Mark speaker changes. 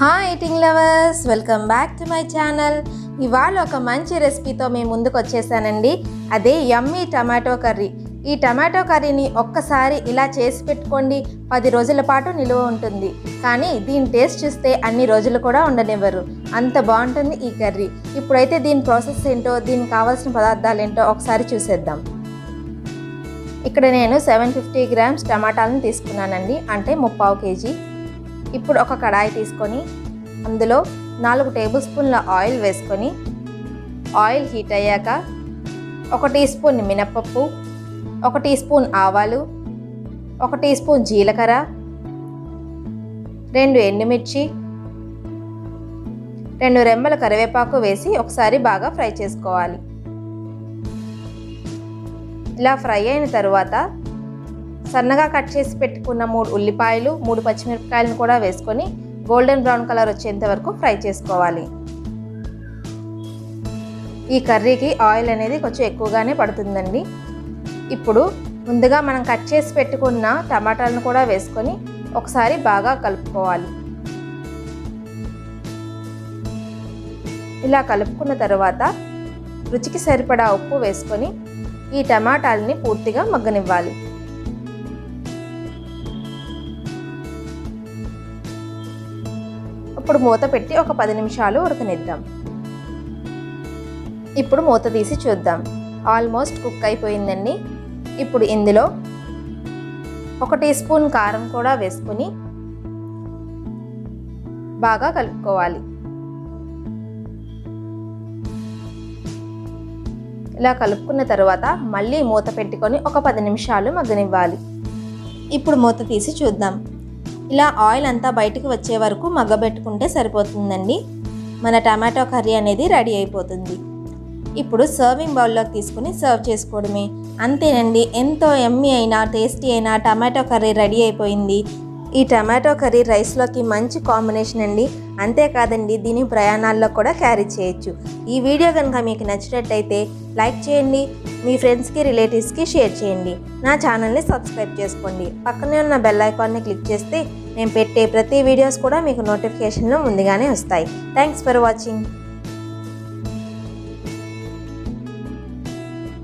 Speaker 1: Hi eating lovers welcome back to my channel ఇవాళ ఒక మంచి రెసిపీతో మేము ముందుకు వచ్చేసానండి. అదే యమ్మీ టమాటో కర్రీ ఈ టమాటో కర్రీని ఒక్కసారి ఇలా చేసి పెట్టుకోండి. పది రోజుల పాటు నిలువ ఉంటుంది. కానీ దీని టేస్ట్ చూస్తే అన్ని రోజులు కూడా ఉండనివ్వరు. అంత బాగుంటుంది ఈ కర్రీ ఇప్పుడైతే దీని ప్రాసెస్ ఏంటో దీనికి కావాల్సిన పదార్థాలు ఏంటో ఒకసారి చూసేద్దాం. ఇక్కడ నేను సెవెన్ ఫిఫ్టీ గ్రామ్స్ టమాటాలను తీసుకున్నానండి. అంటే ముప్పావు కేజీ. ఇప్పుడు ఒక కడాయి తీసుకొని అందులో నాలుగు టేబుల్ స్పూన్ల ఆయిల్ వేసుకొని ఆయిల్ హీట్ అయ్యాక ఒక టీ స్పూన్ మినప్పప్పు ఒక టీ స్పూన్ ఆవాలు ఒక టీ స్పూన్ జీలకర్ర రెండు ఎండుమిర్చి రెండు రెమ్మల కరివేపాకు వేసి ఒకసారి బాగా ఫ్రై చేసుకోవాలి. ఇలా ఫ్రై అయిన తర్వాత సన్నగా కట్ చేసి పెట్టుకున్న మూడు ఉల్లిపాయలు మూడు పచ్చిమిరపకాయలను కూడా వేసుకొని గోల్డెన్ బ్రౌన్ కలర్ వచ్చేంత వరకు ఫ్రై చేసుకోవాలి. ఈ కర్రీకి ఆయిల్ అనేది కొంచెం ఎక్కువగానే పడుతుందండి. ఇప్పుడు ముందుగా మనం కట్ చేసి పెట్టుకున్న టమాటాలను కూడా వేసుకొని ఒకసారి బాగా కలుపుకోవాలి. ఇలా కలుపుకున్న తర్వాత రుచికి సరిపడా ఉప్పు వేసుకొని ఈ టమాటాలని పూర్తిగా మగ్గనివ్వాలి. ఇప్పుడు మూత పెట్టి ఒక పది నిమిషాలు ఉడకనిద్దాం. ఇప్పుడు మూత తీసి చూద్దాం. ఆల్మోస్ట్ కుక్ అయిపోయిందండి. ఇప్పుడు ఇందులో ఒక టీ స్పూన్ కారం కూడా వేసుకుని బాగా కలుపుకోవాలి. ఇలా కలుపుకున్న తర్వాత మళ్ళీ మూత పెట్టుకొని ఒక పది నిమిషాలు మగ్గనివ్వాలి. ఇప్పుడు మూత తీసి చూద్దాం. ఇలా ఆయిల్ అంతా బయటకు వచ్చే వరకు మగ్గబెట్టుకుంటే సరిపోతుందండి. మన టమాటో కర్రీ అనేది రెడీ అయిపోతుంది. ఇప్పుడు సర్వింగ్ బౌల్లోకి తీసుకుని సర్వ్ చేసుకోవడమే. అంతేనండి ఎంతో ఎమ్మి అయినా టేస్టీ అయినా టమాటో కర్రీ రెడీ అయిపోయింది. ఈ టమాటో కర్రీ రైస్లోకి మంచి కాంబినేషన్ అండి. అంతేకాదండి దీని ప్రయాణాల్లో కూడా క్యారీ చేయొచ్చు. ఈ వీడియో కనుక మీకు నచ్చినట్టయితే లైక్ చేయండి మీ ఫ్రెండ్స్కి రిలేటివ్స్కి షేర్ చేయండి. నా ఛానల్ని సబ్స్క్రైబ్ చేసుకోండి. పక్కనే ఉన్న బెల్ ఐకాన్ని క్లిక్ చేస్తే నేను పెట్టే ప్రతి వీడియోస్ కూడా మీకు నోటిఫికేషన్లో ముందుగానే వస్తాయి. Thanks for watching.